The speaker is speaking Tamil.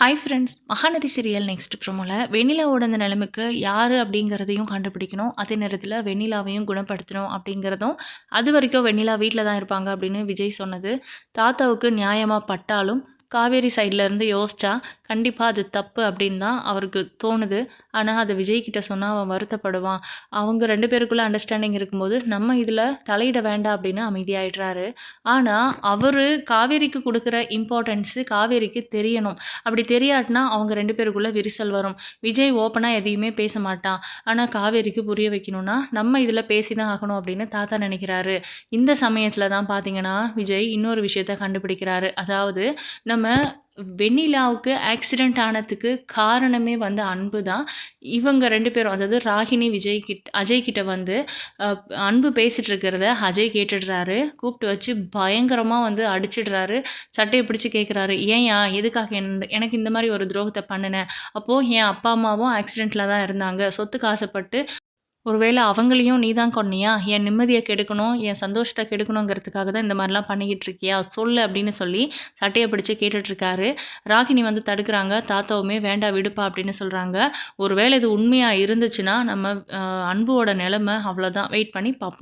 Hi friends Mahanadi serial next ப்ரோமோவில் வெண்ணிலாவோட அந்த நிலைமைக்கு யார் அப்படிங்கிறதையும் கண்டுபிடிக்கணும். அதே நேரத்தில் வெண்ணிலாவையும் குணப்படுத்தணும் அப்படிங்கிறதும் அது வரைக்கும் வெண்ணிலா வீட்டில் தான் இருப்பாங்க அப்படின்னு விஜய் சொன்னது. தாத்தாவுக்கு நியாயமாக பட்டாலும் காவேரி சைடில் இருந்து யோசிச்சா கண்டிப்பாக அது தப்பு அப்படின்னு தான் அவருக்கு தோணுது. ஆனால் அதை விஜய்கிட்ட சொன்னால் அவன் வருத்தப்படுவான். அவங்க ரெண்டு பேருக்குள்ளே அண்டர்ஸ்டாண்டிங் இருக்கும்போது நம்ம இதில் தலையிட வேண்டாம் அப்படின்னு அமைதியாயிடுறாரு. ஆனால் அவர் காவேரிக்கு கொடுக்குற இம்பார்ட்டன்ஸு காவேரிக்கு தெரியணும். அப்படி தெரியாட்டினா அவங்க ரெண்டு பேருக்குள்ளே விரிசல் வரும். விஜய் ஓப்பனாக எதையுமே பேச மாட்டான். ஆனால் காவேரிக்கு புரிய வைக்கணும்னா நம்ம இதில் பேசி தான் ஆகணும் அப்படின்னு தாத்தா நினைக்கிறாரு. இந்த சமயத்தில் தான் பார்த்தீங்கன்னா விஜய் இன்னொரு விஷயத்த கண்டுபிடிக்கிறாரு. அதாவது நம்ம வெண்ணிலாவுக்கு ஆக்சிடெண்ட் ஆனதுக்கு காரணமே வந்து அன்பு தான் இவங்க ரெண்டு பேரும் அதாவது ராகினி விஜய் கிட்ட அஜய் கிட்ட வந்து அன்பு பேசிகிட்டு இருக்கிறத அஜய் கேட்டுடுறாரு. கூப்பிட்டு வச்சு பயங்கரமாக வந்து அடிச்சிடுறாரு. சட்டையை பிடிச்சி கேட்குறாரு ஏன்யா எதுக்காக என் எனக்கு இந்த மாதிரி ஒரு துரோகத்தை பண்ணினேன் அப்போது என் அப்பா அம்மாவும் ஆக்சிடெண்ட்டில் தான் இருந்தாங்க. சொத்துக்கு ஆசைப்பட்டு ஒருவேளை அவங்களையும் நீ தான் கொன்னியா? என் நிம்மதியை கெடுக்கணும் என் சந்தோஷத்தை கெடுக்கணுங்கிறதுக்காக தான் இந்த மாதிரிலாம் பண்ணிக்கிட்டு இருக்கியா? சொல்லு அப்படின்னு சொல்லி சட்டையை பிடிச்சி கேட்டுட்ருக்காரு. ராகினி வந்து தடுக்கிறாங்க. தாத்தாவுமே வேண்டாம் விடுப்பா அப்படின்னு சொல்கிறாங்க ஒருவேளை இது உண்மையாக இருந்துச்சுன்னா நம்ம அன்போட அன்புவோட நிலமை அவ்வளோதான் வெயிட் பண்ணி பார்ப்போம்.